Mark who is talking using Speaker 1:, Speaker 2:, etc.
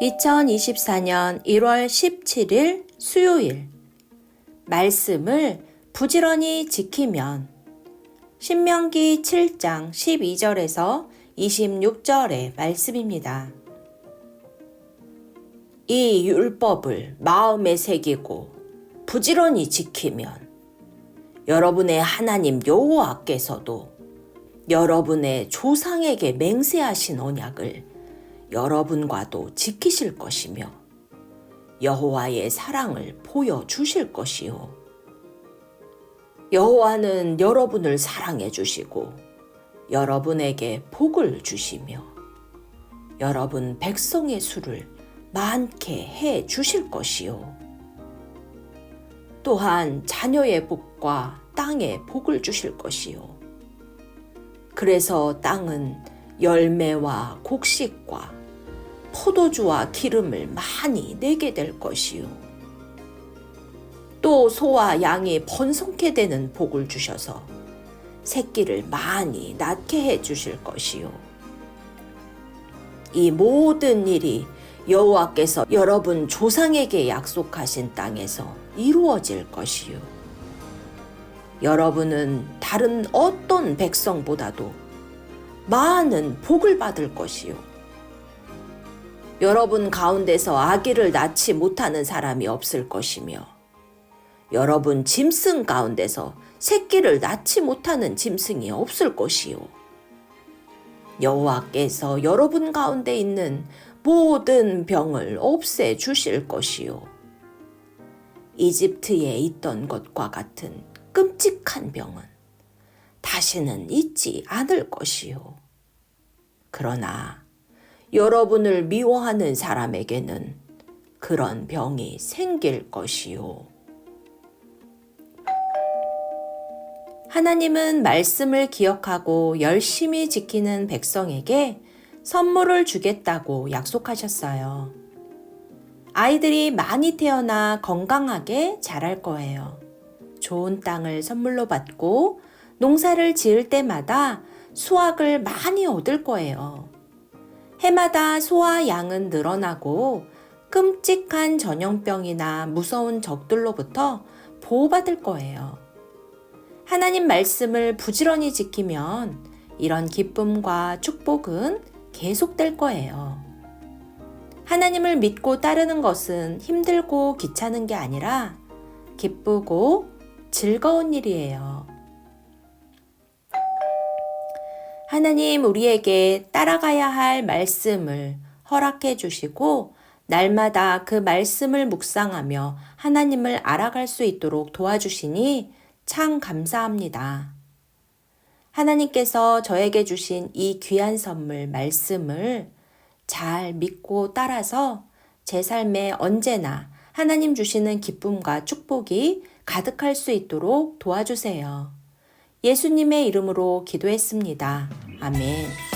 Speaker 1: 2024년 1월 17일 수요일 말씀을 부지런히 지키면 신명기 7장 12절에서 26절의 말씀입니다. 이 율법을 마음에 새기고 부지런히 지키면 여러분의 하나님 여호와께서도 여러분의 조상에게 맹세하신 언약을 여러분과도 지키실 것이며 여호와의 사랑을 보여 주실 것이요. 여호와는 여러분을 사랑해 주시고 여러분에게 복을 주시며 여러분 백성의 수를 많게 해 주실 것이요. 또한 자녀의 복과 땅의 복을 주실 것이요. 그래서 땅은 열매와 곡식과 포도주와 기름을 많이 내게 될 것이요. 또 소와 양이 번성케 되는 복을 주셔서 새끼를 많이 낳게 해 주실 것이요. 이 모든 일이 여호와께서 여러분 조상에게 약속하신 땅에서 이루어질 것이요. 여러분은 다른 어떤 백성보다도 많은 복을 받을 것이요. 여러분 가운데서 아기를 낳지 못하는 사람이 없을 것이며, 여러분 짐승 가운데서 새끼를 낳지 못하는 짐승이 없을 것이요. 여호와께서 여러분 가운데 있는 모든 병을 없애 주실 것이요. 이집트에 있던 것과 같은 끔찍한 병은 다시는 있지 않을 것이요. 그러나 여러분을 미워하는 사람에게는 그런 병이 생길 것이요. 하나님은 말씀을 기억하고 열심히 지키는 백성에게 선물을 주겠다고 약속하셨어요. 아이들이 많이 태어나 건강하게 자랄 거예요. 좋은 땅을 선물로 받고 농사를 지을 때마다 수확을 많이 얻을 거예요. 해마다 소와 양은 늘어나고 끔찍한 전염병이나 무서운 적들로부터 보호받을 거예요. 하나님 말씀을 부지런히 지키면 이런 기쁨과 축복은 계속될 거예요. 하나님을 믿고 따르는 것은 힘들고 귀찮은 게 아니라 기쁘고 즐거운 일이에요. 하나님 우리에게 따라가야 할 말씀을 허락해 주시고 날마다 그 말씀을 묵상하며 하나님을 알아갈 수 있도록 도와주시니 참 감사합니다. 하나님께서 저에게 주신 이 귀한 선물 말씀을 잘 믿고 따라서 제 삶에 언제나 하나님 주시는 기쁨과 축복이 가득할 수 있도록 도와주세요. 예수님의 이름으로 기도했습니다. 아멘.